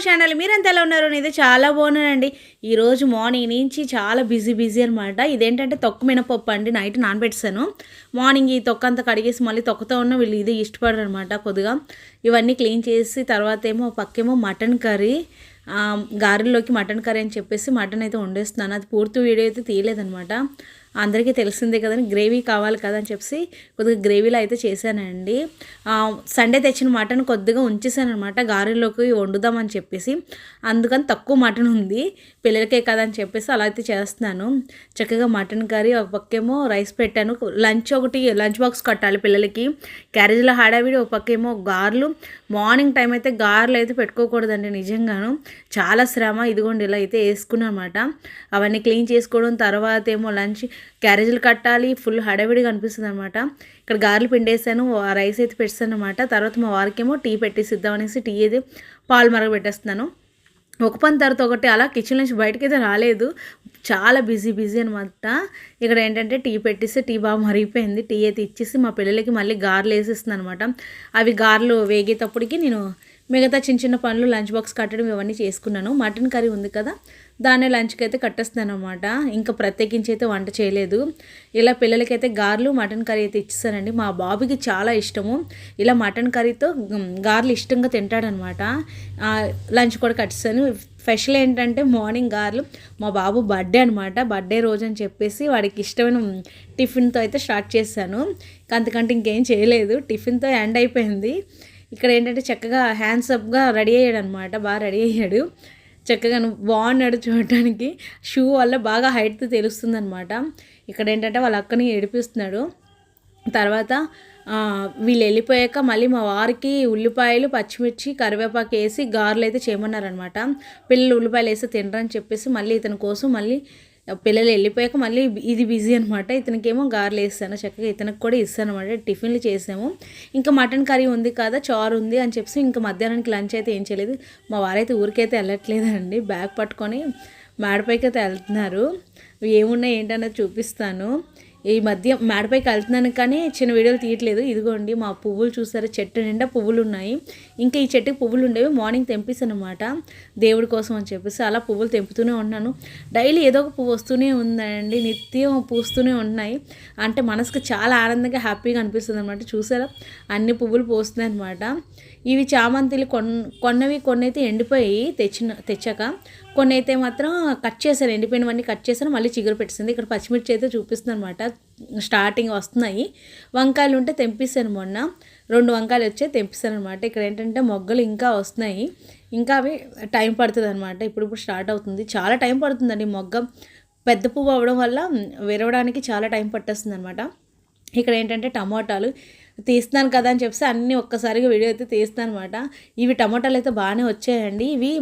Our channel. మీరంతా ఎలా ఉన్నారు? అనేది చాలా బాగున్నానండి. ఈరోజు మార్నింగ్ నుంచి చాలా బిజీ బిజీ అనమాట ఇదేంటంటే తొక్క మినపప్పు అండి. నైట్ నానబెట్టాను మార్నింగ్ ఈ తొక్క అంతా కడిగేసి మళ్ళీ తొక్కతో ఉన్న వీళ్ళు ఇదే ఇష్టపడరు అనమాట కొద్దిగా. ఇవన్నీ క్లీన్ చేసి తర్వాత ఏమో పక్కేమో మటన్ కర్రీ గారెల్లోకి మటన్ కర్రీ అని చెప్పేసి మటన్ అయితే వండేస్తున్నాను. అది పూర్తి వీడియో అయితే తీయలేదనమాట అందరికీ తెలిసిందే కదండి గ్రేవీ కావాలి కదా అని చెప్పి కొద్దిగా గ్రేవీలో అయితే చేశానండి. సండే తెచ్చిన మటన్ కొద్దిగా ఉంచేసాను అనమాట గారెల్లోకి వండుదామని చెప్పేసి. అందుకని తక్కువ మటన్ ఉంది పిల్లలకే కదా అని చెప్పేసి అలా అయితే చేస్తున్నాను. చక్కగా మటన్ కర్రీ ఒక పక్కేమో రైస్ పెట్టాను. లంచ్ ఒకటి లంచ్ బాక్స్ కట్టాలి పిల్లలకి. క్యారేజ్లో హడావిడి ఒక పక్కేమో గారెలు. మార్నింగ్ టైం అయితే గారెలు అయితే పెట్టుకోకూడదండి నిజంగాను. చాలా శ్రమ ఇదిగోండి ఇలా అయితే వేసుకున్నాను అనమాట అవన్నీ క్లీన్ చేసుకోవడం తర్వాత ఏమో లంచ్ క్యారేజీలు కట్టాలి ఫుల్ హడావిడిగా అనిపిస్తుంది అనమాట ఇక్కడ గారెలు పిండేసాను ఆ రైస్ అయితే పెట్టాను అనమాట తర్వాత మా వారికేమో టీ పెట్టేసిద్దాం అనేసి టీ అయితే పాలు మరగ పెట్టేస్తున్నాను ఒక పని తర్వాత ఒకటి అలా కిచెన్ నుంచి బయటకి అయితే రాలేదు. చాలా బిజీ బిజీ అనమాట ఇక్కడ ఏంటంటే టీ పెట్టేసి టీ బాగా మరిగిపోయింది. టీ అయితే ఇచ్చేసి మా పిల్లలకి మళ్ళీ గారెలు వేసేస్తుంది అనమాట అవి గారెలు వేగేటప్పటికి నేను మిగతా చిన్న చిన్న పనులు లంచ్ బాక్స్ కట్టడం ఇవన్నీ చేసుకున్నాను. మటన్ కర్రీ ఉంది కదా దాన్ని లంచ్కి అయితే కట్టేస్తాను అనమాట ఇంకా ప్రత్యేకించి అయితే వంట చేయలేదు. ఇలా పిల్లలకైతే గారెలు మటన్ కర్రీ అయితే ఇచ్చేసానండి. మా బాబుకి చాలా ఇష్టము. ఇలా మటన్ కర్రీతో గార్లు గారెలు ఇష్టంగా తింటాడనమాట లంచ్ కూడా కట్టిస్తాను స్పెషల్ ఏంటంటే మార్నింగ్ గార్లు. మా బాబు బర్త్డే అనమాట బర్త్డే రోజు అని చెప్పేసి వాడికి ఇష్టమైన టిఫిన్తో అయితే స్టార్ట్ చేశాను. అంతకంటే ఇంకేం చేయలేదు. టిఫిన్తో ఎండ్ అయిపోయింది. ఇక్కడ ఏంటంటే చక్కగా హ్యాండ్స్ అప్గా రెడీ అయ్యాడు అనమాట బాగా రెడీ అయ్యాడు. చక్కగా బాగున్నాడు చూడటానికి. షూ వల్ల బాగా హైట్ తెలుస్తుంది అనమాట ఇక్కడ ఏంటంటే వాళ్ళ అక్కని ఏడిపిస్తున్నాడు. తర్వాత వీళ్ళు వెళ్ళిపోయాక మళ్ళీ మా వారికి ఉల్లిపాయలు పచ్చిమిర్చి కరివేపాకు వేసి గారెలు అయితే చేయమన్నారనమాట. పిల్లలు ఉల్లిపాయలు వేసి తినరని చెప్పేసి మళ్ళీ ఇతని కోసం మళ్ళీ పిల్లలు వెళ్ళిపోయాక మళ్ళీ ఇది బిజీ అనమాట ఇతనికేమో గారెలు వేస్తాను చక్కగా ఇతనికి కూడా ఇస్తాను అనమాట టిఫిన్లు చేసాము ఇంకా మటన్ కర్రీ ఉంది కదా చారు ఉంది అని చెప్పేసి ఇంకా మధ్యాహ్నానికి లంచ్ అయితే ఏం చేయలేదు. మా వారైతే ఊరికైతే వెళ్ళట్లేదండి. బ్యాగ్ పట్టుకొని మేడపైకి అయితే వెళ్తున్నారు. ఏమున్నాయి ఏంటన్నది చూపిస్తాను. ఈ మధ్య మేడపైకి వెళ్తున్నాను కానీ చిన్న వీడియోలు తీయట్లేదు. ఇదిగోండి మా పువ్వులు చూసారా? చెట్టు నిండా పువ్వులు ఉన్నాయి ఇంకా ఈ చెట్టుకి పువ్వులు ఉండేవి మార్నింగ్ తెంపిస్తాను అనమాట దేవుడి కోసం అని చెప్పేసి అలా పువ్వులు తెంపుతూనే ఉన్నాను. డైలీ ఏదో ఒక పువ్వు వస్తూనే ఉందండి. నిత్యం పూస్తూనే ఉన్నాయి. అంటే మనసుకు చాలా ఆనందంగా హ్యాపీగా అనిపిస్తుంది అనమాట చూసారా? అన్ని పువ్వులు పోస్తున్నాయి అనమాట ఇవి చామంతిలు కొన్ కొన్నవి కొన్నైతే ఎండిపోయి తెచ్చిన తెచ్చాక కొన్ని అయితే మాత్రం కట్ చేశాను ఎండిపోయినవన్నీ కట్ చేశాను మళ్ళీ చిగురు పెట్టేసింది. ఇక్కడ పచ్చిమిర్చి అయితే చూపిస్తుంది అనమాట స్టార్టింగ్ వస్తున్నాయి. వంకాయలు ఉంటే తెంపిస్తాను మొన్న. రెండు వంకాయలు వచ్చే తెంపిస్తాను అనమాట ఇక్కడ ఏంటంటే మొగ్గలు ఇంకా వస్తున్నాయి. ఇంకా అవి టైం పడుతుంది అనమాట ఇప్పుడు ఇప్పుడు స్టార్ట్ అవుతుంది. చాలా టైం పడుతుందండి మొగ్గ. పెద్ద పువ్వు అవ్వడం వల్ల విరవడానికి చాలా టైం పట్టేస్తుంది అనమాట ఇక్కడ ఏంటంటే టమాటాలు తీస్తున్నాను కదా అని చెప్పేసి అన్నీ ఒక్కసారిగా వీడియో అయితే తీస్తాను అనమాట ఇవి టమాటాలు అయితే బాగానే వచ్చాయండి. ఇవి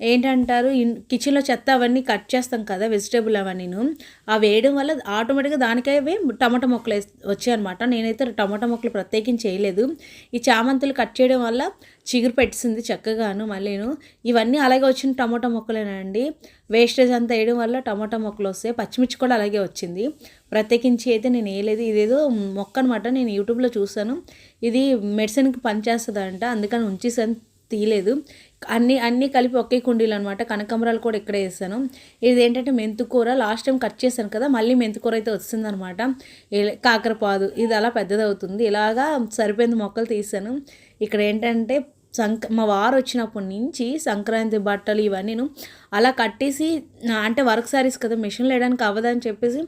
ఏంటంటారు? ఇన్ కిచెన్లో చెత్త అవన్నీ కట్ చేస్తాం కదా వెజిటేబుల్ అవన్నీను. అవి వేయడం వల్ల ఆటోమేటిక్గా దానికే అవి టమాటా మొక్కలు వేస్- వచ్చాయన్నమాట. నేనైతే టమాటా మొక్కలు ప్రత్యేకించి చేయలేదు. ఈ చామంతులు కట్ చేయడం వల్ల చిగురు పెట్టింది చక్కగాను మళ్ళీను. ఇవన్నీ అలాగే వచ్చిన టమాటా మొక్కలేనండి. వేస్టేజ్ అంతా వేయడం వల్ల టమాటా మొక్కలు వస్తాయి. పచ్చిమిర్చి కూడా అలాగే వచ్చింది. ప్రత్యేకించి అయితే నేను వేయలేదు. ఇదేదో మొక్క అనమాట నేను యూట్యూబ్లో చూసాను ఇది మెడిసిన్కి పనిచేస్తుందంట. అందుకని ఉంచేసాను తీయలేదు. అన్నీ అన్నీ కలిపి ఒకే కుండీలు అనమాట కనకాంబరాలు కూడా ఇక్కడే వేసాను. ఇది ఏంటంటే మెంతుకూర లాస్ట్ టైం కట్ చేశాను కదా మళ్ళీ మెంతుకూర అయితే వస్తుందనమాట కాకరపాదు ఇది అలా పెద్దది అవుతుంది ఇలాగా సరిపోయింది మొక్కలు తీసాను. ఇక్కడ ఏంటంటే సంక మా వారు వచ్చినప్పటి నుంచి సంక్రాంతి బట్టలు ఇవన్నీను అలా కట్టేసి అంటే వర్క్ సారీస్ కదా మిషన్లో వేయడానికి అవ్వదని చెప్పేసి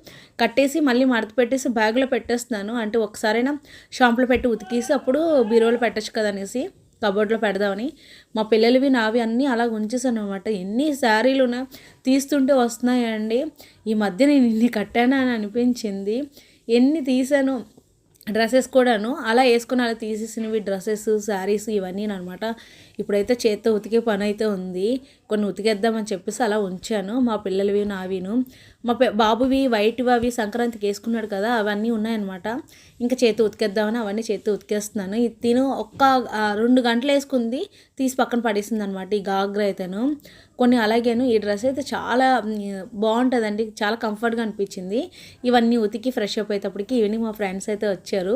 కట్టేసి మళ్ళీ మడత పెట్టేసి బ్యాగ్లో పెట్టేస్తున్నాను. అంటే ఒకసారైనా షాంపులో పెట్టి ఉతికేసి అప్పుడు బీరోలు పెట్టచ్చు కదా అనేసి. కబోర్డ్లో పెడదామని. మా పిల్లలవి నావి అన్నీ అలా ఉంచేసాను అనమాట ఎన్ని శారీలు తీస్తుంటే వస్తున్నాయండి. ఈ మధ్య నేను ఇన్ని కట్టానా అని అనిపించింది. ఎన్ని తీసాను? డ్రెస్సెస్ కూడాను అలా వేసుకుని అలా తీసేసినవి డ్రెస్సెస్ శారీస్ ఇవన్నీ అనమాట ఇప్పుడైతే చేత్తో ఉతికే పని అయితే ఉంది. కొన్ని ఉతికేద్దామని చెప్పేసి అలా ఉంచాను. మా పిల్లలవి నావిను. మా బాబువి వైట్వి అవి సంక్రాంతికి వేసుకున్నాడు కదా అవన్నీ ఉన్నాయన్నమాట. ఇంకా చేతి ఉతికేద్దామని అవన్నీ చేతి ఉతికేస్తున్నాను. ఇది తిను ఒక్క రెండు గంటలు వేసుకుంది తీసి పక్కన పడేసింది అనమాట ఈ గాగ్ర అయితేను. కొన్ని అలాగేను ఈ డ్రెస్ అయితే చాలా బాగుంటుందండి. చాలా కంఫర్ట్గా అనిపించింది. ఇవన్నీ ఉతికి ఫ్రెష్ అప్ అయ్యేటప్పటికి ఈవినింగ్ మా ఫ్రెండ్స్ అయితే వచ్చారు.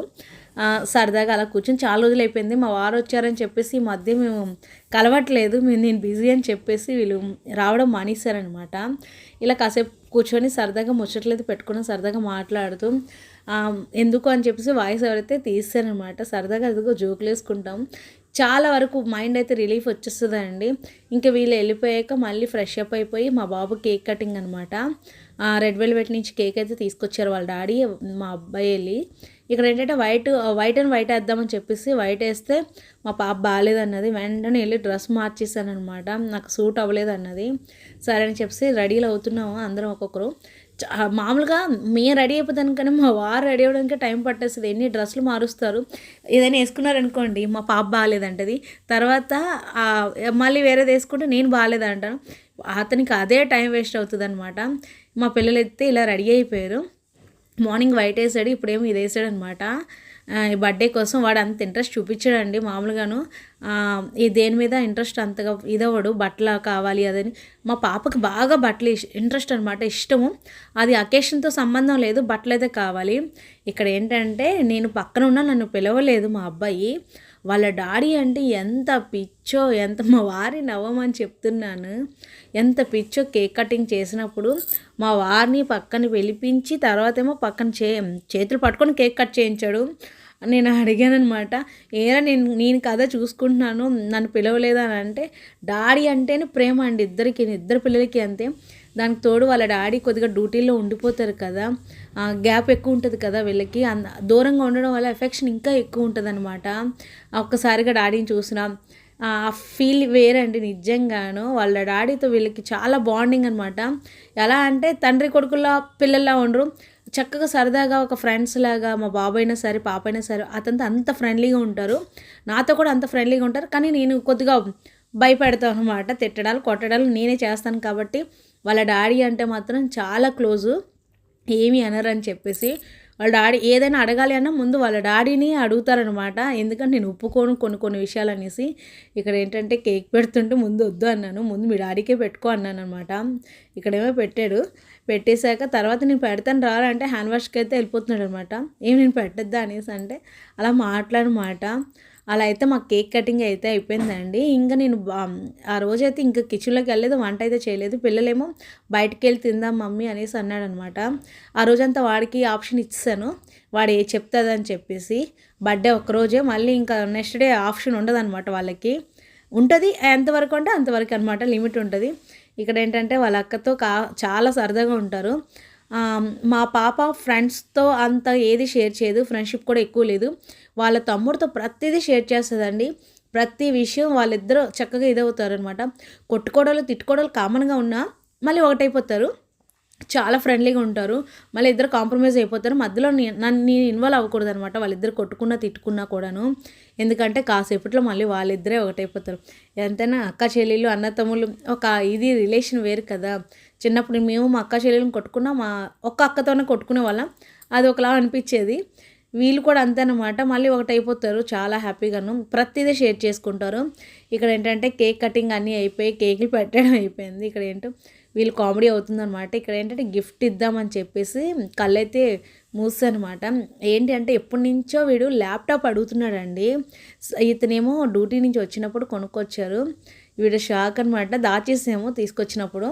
సరదాగా అలా కూర్చొని చాలా రోజులు అయిపోయింది మా వారు వచ్చారని చెప్పేసి ఈ మధ్య మేము కలవట్లేదు. మేము నేను బిజీ అని చెప్పేసి వీళ్ళు రావడం మానేశారనమాట ఇలా కాసేపు కూర్చొని సరదాగా ముచ్చట్లేదు పెట్టుకుని సరదాగా మాట్లాడుతూ ఎందుకు అని చెప్పేసి వాయిస్ ఎవరైతే తీస్తారనమాట సరదాగా అదిగో జోకులు వేసుకుంటాం. చాలా వరకు మైండ్ అయితే రిలీఫ్ వచ్చేస్తుందండి. ఇంకా వీళ్ళు వెళ్ళిపోయాక మళ్ళీ ఫ్రెష్ అప్ అయిపోయి మా బాబు కేక్ కటింగ్ అనమాట రెడ్ వెల్వెట్ నుంచి కేక్ అయితే తీసుకొచ్చారు వాళ్ళ డాడీ మా అబ్బాయి వెళ్ళి. ఇక్కడ ఏంటంటే వైట్ వైట్ అండ్ వైట్ వేద్దామని చెప్పేసి వైట్ వేస్తే మా పాప బాగాలేదు అన్నది వెంటనే వెళ్ళి డ్రెస్ మార్చేసాను అనమాట నాకు సూట్ అవ్వలేదు అన్నది సరే అని చెప్పేసి రెడీలు అవుతున్నాము అందరం ఒక్కొక్కరు. చా- మామూలుగా మేము రెడీ అయిపోతానికనే మా వారు రెడీ అవ్వడానికి టైం పట్టేస్తుంది. ఎన్ని డ్రెస్సులు మారుస్తారు? ఏదైనా వేసుకున్నారనుకోండి మా పాప బాగాలేదంటది తర్వాత మళ్ళీ వేరేది వేసుకుంటే నేను బాగాలేదంటాను అతనికి అదే టైం వేస్ట్ అవుతుంది అనమాట మా పిల్లలు అయితే ఇలా రెడీ అయిపోయారు. మార్నింగ్ వైట్ వేసాడు ఇప్పుడేమో ఇది వేసాడు అనమాట ఈ బర్త్డే కోసం వాడు అంత ఇంట్రెస్ట్ చూపించాడండి మామూలుగాను. ఈ దేని మీద ఇంట్రెస్ట్ అంతగా ఇదవడు బట్టలు కావాలి అదని. మా పాపకి బాగా బట్టలు ఇంట్రెస్ట్ అనమాట ఇష్టము. అది అకేషన్తో సంబంధం లేదు బట్టలు అయితే కావాలి. ఇక్కడ ఏంటంటే నేను పక్కన ఉన్నా నన్ను పిలవలేదు మా అబ్బాయి. వాళ్ళ డాడీ అంటే ఎంత పిచ్చో ఎంత మా వారి నవ్వమని చెప్తున్నాను. ఎంత పిచ్చో కేక్ కటింగ్ చేసినప్పుడు మా వారిని పక్కన పిలిపించి తర్వాత ఏమో పక్కన చే చేతులు పట్టుకొని కేక్ కట్ చేయించాడు. నేను అడిగానమాట ఏరా నేను నేను కదా చూసుకుంటున్నాను నన్ను పిలవలేదు? అని అంటే డాడీ అంటేనే ప్రేమ అండి ఇద్దరికి ఇద్దరు పిల్లలకి అంతే. దానికి తోడు వాళ్ళ డాడీ కొద్దిగా డ్యూటీలో ఉండిపోతారు కదా గ్యాప్ ఎక్కువ ఉంటుంది కదా వీళ్ళకి. అంద దూరంగా ఉండడం వల్ల ఎఫెక్షన్ ఇంకా ఎక్కువ ఉంటుంది అనమాట ఒక్కసారిగా డాడీని చూసినా ఆ ఫీల్ వేరండి నిజంగాను. వాళ్ళ డాడీతో వీళ్ళకి చాలా బాండింగ్ అనమాట ఎలా అంటే తండ్రి కొడుకుల పిల్లల్లా ఉండరు. చక్కగా సరదాగా ఒక ఫ్రెండ్స్ లాగా మా బాబు అయినా సరే పాప అయినా సరే అతనితో అంత ఫ్రెండ్లీగా ఉంటారు. నాతో కూడా అంత ఫ్రెండ్లీగా ఉంటారు. కానీ నేను కొద్దిగా భయపెడతాను అనమాట తిట్టడాలు కొట్టడాలు నేనే చేస్తాను కాబట్టి వాళ్ళ డాడీ అంటే మాత్రం చాలా క్లోజు ఏమీ అనరని చెప్పేసి వాళ్ళ డాడీ ఏదైనా అడగాలి అన్నా ముందు వాళ్ళ డాడీని అడుగుతారనమాట ఎందుకంటే నేను ఒప్పుకోను కొన్ని కొన్ని విషయాలు అనేసి. ఇక్కడ ఏంటంటే కేక్ పెడుతుంటే ముందు వద్దు అన్నాను. ముందు మీ డాడీకే పెట్టుకో అన్నాను అనమాట ఇక్కడేమో పెట్టాడు. పెట్టేశాక తర్వాత నేను పెడతాను రా అంటే హ్యాండ్ వాష్కి అయితే వెళ్ళిపోతున్నాడు అనమాట. ఏం నేను పెట్టద్దా అనేసి అంటే అలా మాట్లాడమాట అలా అయితే మా కేక్ కటింగ్ అయితే అయిపోయిందండి. ఇంకా నేను ఆ రోజైతే ఇంకా కిచెన్లోకి వెళ్ళలేదు వంట అయితే చేయలేదు. పిల్లలేమో బయటికి వెళ్ళి తిందాం మమ్మీ అనేసి అన్నాడనమాట ఆ రోజంతా వాడికి ఆప్షన్ ఇచ్చాను వాడు ఏ చెప్తుందని చెప్పేసి బర్త్డే ఒక్కరోజే మళ్ళీ ఇంకా నెక్స్ట్ డే ఆప్షన్ ఉండదు అనమాట వాళ్ళకి. ఉంటుంది ఎంతవరకు అంటే అంతవరకు అనమాట లిమిట్ ఉంటుంది. ఇక్కడ ఏంటంటే వాళ్ళ అక్కతో కా చాలా సరదాగా ఉంటారు. మా పాప ఫ్రెండ్స్తో అంత ఏది షేర్ చేయదు. ఫ్రెండ్షిప్ కూడా ఎక్కువ లేదు. వాళ్ళ తమ్ముడితో ప్రతిదీ షేర్ చేస్తుందండి. ప్రతి విషయం వాళ్ళిద్దరూ చక్కగా ఇదవుతారు అనమాట కొట్టుకోవడాలు తిట్టుకోవడాలు కామన్గా ఉన్నా మళ్ళీ ఒకటైపోతారు. చాలా ఫ్రెండ్లీగా ఉంటారు. మళ్ళీ ఇద్దరు కాంప్రమైజ్ అయిపోతారు. మధ్యలో నన్ను నేను ఇన్వాల్వ్ అవ్వకూడదు అనమాట వాళ్ళిద్దరు కొట్టుకున్నా తిట్టుకున్నా కూడాను. ఎందుకంటే కాసేపట్లో మళ్ళీ వాళ్ళిద్దరే ఒకటైపోతారు. ఎంతైనా అక్క చెల్లెళ్ళు అన్న తమ్ముళ్ళు ఒక ఇది రిలేషన్ వేరు కదా. చిన్నప్పుడు మేము మా అక్క చెల్లెలను కొట్టుకున్నా మా ఒక్క అక్కతోనే కొట్టుకునే వాళ్ళం. అది ఒకలా అనిపించేది. వీళ్ళు కూడా అంతేనమాట. మళ్ళీ ఒకటి అయిపోతారు చాలా హ్యాపీగాను. ప్రతిదీ షేర్ చేసుకుంటారు. ఇక్కడ ఏంటంటే కేక్ కటింగ్ అన్నీ అయిపోయి కేకులు పెట్టడం అయిపోయింది. ఇక్కడ ఏంటో వీళ్ళు కామెడీ అవుతుందన్నమాట. ఇక్కడ ఏంటంటే గిఫ్ట్ ఇద్దామని చెప్పేసి కళ్ళైతే మూసనమాట ఏంటి అంటే ఎప్పటి నుంచో వీడు ల్యాప్టాప్ అడుగుతున్నాడండి. ఇతనేమో డ్యూటీ నుంచి వచ్చినప్పుడు కొనుక్కొచ్చారు. వీడు షాక్ అనమాట దాచేసాము తీసుకొచ్చినప్పుడు.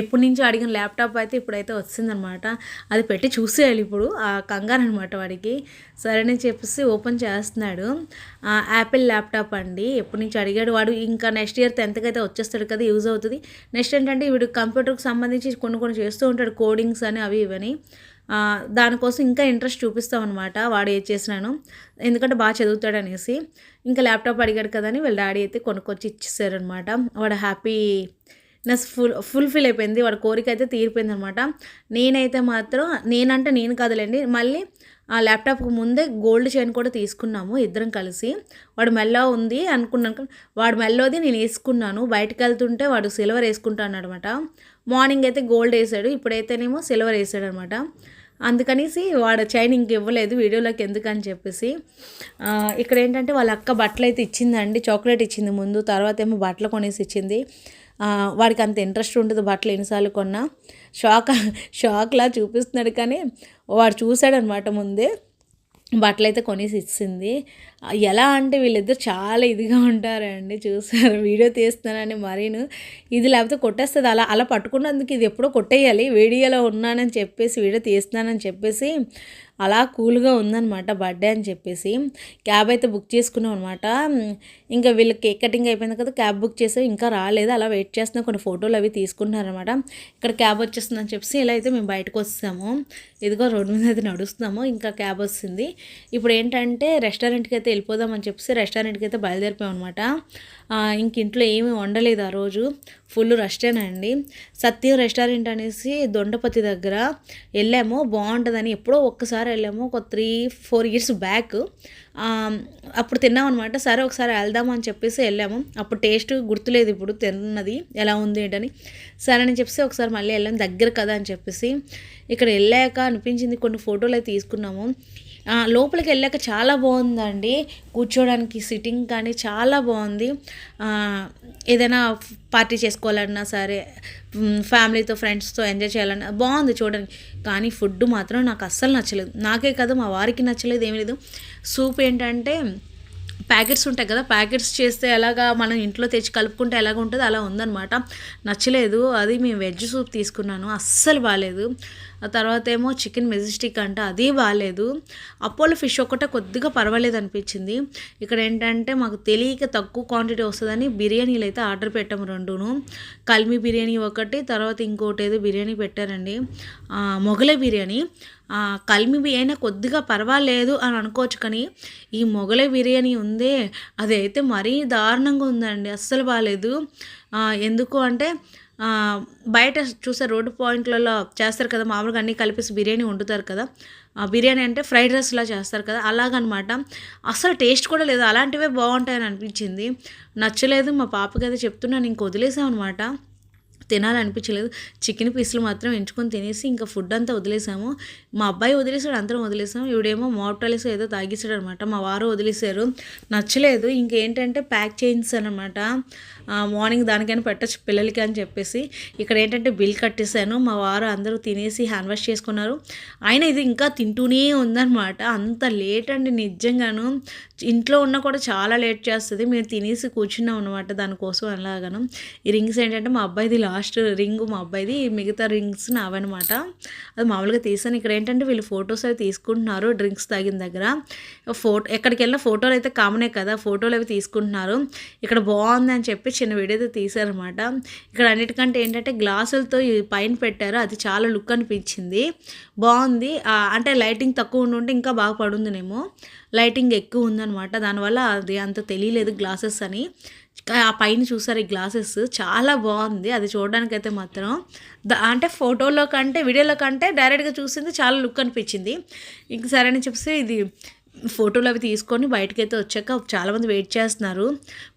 ఎప్పటి నుంచో అడిగిన ల్యాప్టాప్ అయితే ఇప్పుడైతే వచ్చిందనమాట అది పెట్టి చూసేయాలి ఇప్పుడు. ఆ కంగారు అనమాట వాడికి. సరేనని చెప్పేసి ఓపెన్ చేస్తున్నాడు. యాపిల్ ల్యాప్టాప్ అండి. ఎప్పటి నుంచి అడిగాడు వాడు. ఇంకా నెక్స్ట్ ఇయర్ టెన్త్కి అయితే వచ్చేస్తాడు కదా యూజ్ అవుతుంది. నెక్స్ట్ ఏంటంటే వీడు కంప్యూటర్కి సంబంధించి కొన్ని కొన్ని చేస్తూ ఉంటాడు కోడింగ్స్ అని అవి ఇవని. దానికోసం ఇంకా ఇంట్రెస్ట్ చూపిస్తామన్నమాట వాడు ఏది చేసినాను. ఎందుకంటే బాగా చదువుతాడు అనేసి. ఇంకా ల్యాప్టాప్ అడిగాడు కదా అని వీళ్ళ డాడీ అయితే కొనుక్కొచ్చి ఇచ్చేసారనమాట వాడు హ్యాపీ నా ఫుల్ ఫుల్ఫిల్ అయిపోయింది. వాడి కోరిక అయితే తీరిపోయింది అనమాట నేనైతే మాత్రం నేనంటే నేను కాదులేండి. మళ్ళీ ఆ ల్యాప్టాప్కి ముందే గోల్డ్ చైన్ కూడా తీసుకున్నాము ఇద్దరం కలిసి. వాడు మెల్లో ఉంది అనుకున్నాను వాడు మెల్లోది నేను వేసుకున్నాను. బయటకు వెళ్తుంటే వాడు సిల్వర్ వేసుకుంటాను అనమాట మార్నింగ్ అయితే గోల్డ్ వేసాడు. ఇప్పుడైతేనేమో సిల్వర్ వేసాడు అనమాట అందుకనేసి వాడు చైన్ ఇంక ఇవ్వలేదు. వీడియోలోకి ఎందుకని చెప్పేసి. ఇక్కడ ఏంటంటే వాళ్ళ అక్క బట్టలు అయితే ఇచ్చిందండి. చాక్లెట్ ఇచ్చింది ముందు. తర్వాత ఏమో బట్టలు కొనేసి ఇచ్చింది. వాడికి అంత ఇంట్రెస్ట్ ఉండదు బట్టలు ఎన్నిసార్లు కొన్నా. షాక్ షాక్లా చూపిస్తున్నాడు కానీ వాడు చూశాడనమాట ముందే. బట్టలు అయితే కొనేసి ఇచ్చింది. ఎలా అంటే వీళ్ళిద్దరు చాలా ఇదిగా ఉంటారండి చూసారు? వీడియో తీస్తున్నానని మరీను. ఇది లేకపోతే కొట్టేస్తుంది అలా అలా పట్టుకున్నందుకు ఇది ఎప్పుడో కొట్టేయాలి. వీడియోలో ఉన్నానని చెప్పేసి వీడియో తీస్తున్నానని చెప్పేసి అలా కూల్గా ఉందనమాట బర్త్డే అని చెప్పేసి. క్యాబ్ అయితే బుక్ చేసుకున్నాం అనమాట ఇంకా వీళ్ళకి కేక్ కటింగ్ అయిపోయింది కదా క్యాబ్ బుక్ చేసాం. ఇంకా రాలేదు. అలా వెయిట్ చేస్తున్నా కొన్ని ఫోటోలు అవి తీసుకుంటున్నారనమాట ఇక్కడ క్యాబ్ వచ్చేస్తుందని చెప్పేసి ఇలా అయితే మేము బయటకు వస్తాము. ఇదిగో రోడ్డు మీద అయితే నడుస్తున్నాము. ఇంకా క్యాబ్ వస్తుంది. ఇప్పుడు ఏంటంటే రెస్టారెంట్కి అయితే వెళ్ళిపోదామని చెప్పేసి రెస్టారెంట్కి అయితే బయలుదేరిపోయాం అనమాట ఇంక ఇంట్లో ఏమీ వండలేదు ఆ రోజు. ఫుల్ రష్టేనండి సత్యం రెస్టారెంట్ అనేసి దొండపతి దగ్గర వెళ్ళాము. బాగుంటుందని ఎప్పుడో ఒక్కసారి వెళ్ళాము. ఒక త్రీ ఫోర్ ఇయర్స్ బ్యాక్ అప్పుడు తిన్నాం అనమాట సరే ఒకసారి వెళ్దాం అని చెప్పేసి వెళ్ళాము. అప్పుడు టేస్ట్ గుర్తులేదు ఇప్పుడు తిన్నది ఎలా ఉంది ఏంటని. సరే అని చెప్పేసి ఒకసారి మళ్ళీ వెళ్ళాము దగ్గర కదా అని చెప్పేసి. ఇక్కడ వెళ్ళాక అనిపించింది కొన్ని ఫోటోలు అయితే తీసుకున్నాము. లోపలికి వెళ్ళాక చాలా బాగుందండి. కూర్చోడానికి సిట్టింగ్ కానీ చాలా బాగుంది. ఏదైనా పార్టీ చేసుకోవాలన్నా సరే ఫ్యామిలీతో ఫ్రెండ్స్తో ఎంజాయ్ చేయాలన్నా బాగుంది చూడడానికి. కానీ ఫుడ్ మాత్రం నాకు అస్సలు నచ్చలేదు. నాకే కదా మా వారికి నచ్చలేదు ఏమీ లేదు. సూప్ ఏంటంటే ప్యాకెట్స్ ఉంటాయి కదా ప్యాకెట్స్ చేస్తే ఎలాగా మనం ఇంట్లో తెచ్చి కలుపుకుంటే ఎలాగ ఉంటుందో అలా ఉందన్నమాట. నచ్చలేదు అది మేము వెజ్ సూప్ తీసుకున్నాను అస్సలు బాగాలేదు ఆ తర్వాత ఏమో చికెన్ మెజిస్టిక్ అంట అది బాగాలేదు అపోలో ఫిష్ ఒకటే కొద్దిగా పర్వాలేదు అనిపించింది. ఇక్కడ ఏంటంటే మాకు తెలియక తక్కువ క్వాంటిటీ వస్తుందని బిర్యానీలు అయితే ఆర్డర్ పెట్టాము రెండును. కల్మి బిర్యానీ ఒకటి తర్వాత ఇంకోటి ఏదో బిర్యానీ పెట్టారండి. ఆ, మొగలై బిర్యానీ. కలిమి అయినా కొద్దిగా పర్వాలేదు అని అనుకోవచ్చు కానీ ఈ మొగలై బిర్యానీ ఉందే అదైతే మరీ దారుణంగా ఉందండి. అస్సలు బాగాలేదు ఎందుకు అంటే బయట చూసే రోడ్డు పాయింట్లలో చేస్తారు కదా మామూలుగా అన్నీ కలిపేసి బిర్యానీ వండుతారు కదా. ఆ బిర్యానీ అంటే ఫ్రైడ్ రైస్లా చేస్తారు కదా అలాగనమాట. అసలు టేస్ట్ కూడా లేదు. అలాంటివే బాగుంటాయని అనిపించింది. నచ్చలేదు మా పాపకి అయితే చెప్తున్నాను ఇంక వదిలేసాం అనమాట తినాలనిపించలేదు. చికెన్ పీసులు మాత్రం ఎంచుకొని తినేసి ఇంకా ఫుడ్ అంతా వదిలేసాము. మా అబ్బాయి వదిలేసాడు అందరం వదిలేసాము. ఇవిడేమో మోటాలిస్ ఏదో తాగిస్తాడు అనమాట మా వారు వదిలేశారు నచ్చలేదు. ఇంకేంటంటే ప్యాక్ చేయించాను అనమాట మార్నింగ్ దానికైనా పెట్టచ్చు పిల్లలకి అని చెప్పేసి. ఇక్కడ ఏంటంటే బిల్ కట్టేశాను. మా వారు అందరూ తినేసి హ్యాండ్ వాష్ చేసుకున్నారు. ఆయన ఇది ఇంకా తింటూనే ఉందన్నమాట అంత లేట్ అండి నిజంగాను. ఇంట్లో ఉన్న కూడా చాలా లేట్ చేస్తుంది. మేము తినేసి కూర్చున్నాం అనమాట దానికోసం అలాగాను. ఈ రింగ్స్ ఏంటంటే మా అబ్బాయిది లాస్ట్ రింగ్ మా అబ్బాయిది మిగతా రింగ్స్ నావన్నమాట. అది మామూలుగా తీసాను. ఇక్కడ ఏంటంటే వీళ్ళు ఫొటోస్ అవి తీసుకుంటున్నారు డ్రింక్స్ తాగిన దగ్గర. ఫోటో ఎక్కడికి వెళ్ళిన ఫోటోలు అయితే కామనే కదా ఫోటోలు అవి తీసుకుంటున్నారు. ఇక్కడ బాగుంది అని చెప్పి చిన్న వీడియో అయితే తీశారనమాట ఇక్కడ అన్నిటికంటే ఏంటంటే గ్లాసులతో పైన పెట్టారు. అది చాలా లుక్ అనిపించింది. బాగుంది. అంటే లైటింగ్ తక్కువ ఉండి ఉంటే ఇంకా బాగా పడుందినేమో లైటింగ్ ఎక్కువ ఉందన్నమాట. దానివల్ల అది అంత తెలియలేదు గ్లాసెస్ అని. ఆ పైన చూసారు ఈ గ్లాసెస్ చాలా బాగుంది. అది చూడడానికైతే మాత్రం. ద అంటే ఫోటోలో కంటే వీడియోలో కంటే డైరెక్ట్గా చూసింది చాలా లుక్ అనిపించింది. ఇంక సరే అని చెప్పేసి ఇది ఫోటోలు అవి తీసుకొని బయటకైతే వచ్చాక చాలామంది వెయిట్ చేస్తున్నారు.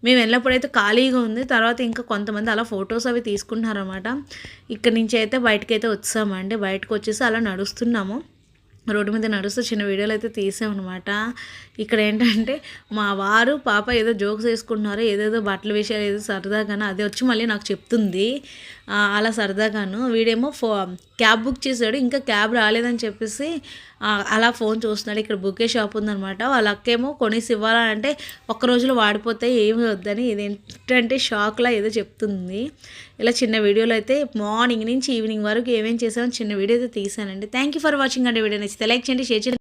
మేము వెళ్ళినప్పుడైతే ఖాళీగా ఉంది. తర్వాత ఇంకా కొంతమంది అలా ఫొటోస్ అవి తీసుకుంటున్నారు అనమాట ఇక్కడ నుంచి అయితే బయటకైతే వచ్చామండి. బయటకు వచ్చేసి అలా నడుస్తున్నాము. రోడ్డు మీద నడుస్తూ చిన్న వీడియోలు అయితే తీసామన్నమాట. ఇక్కడ ఏంటంటే మా వారు పాప ఏదో జోక్స్ వేసుకుంటున్నారు ఏదేదో బట్టల విషయాలు ఏదో సరదాగాను అది వచ్చి మళ్ళీ నాకు చెప్తుంది. అలా సరదాగాను. వీడేమో ఫో క్యాబ్ బుక్ చేశాడు ఇంకా క్యాబ్ రాలేదని చెప్పేసి అలా ఫోన్ చూస్తున్నాడు. ఇక్కడ బుకే షాప్ ఉందన్నమాట. వాళ్ళ అక్కేమో కొనేసి ఇవ్వాలంటే ఒక్క రోజులో వాడిపోతే ఏమి వద్దని ఇదేంటంటే షాక్లా ఏదో చెప్తుంది. ఇలా చిన్న వీడియోలు అయితే మార్నింగ్ నుంచి ఈవినింగ్ వరకు ఏమేం చేసామో చిన్న వీడియో అయితే తీసానండి థ్యాంక్ యూ ఫర్ వాచింగ్ అండి. వీడియో నచ్చితే లైక్ చేయండి షేర్ చేయండి.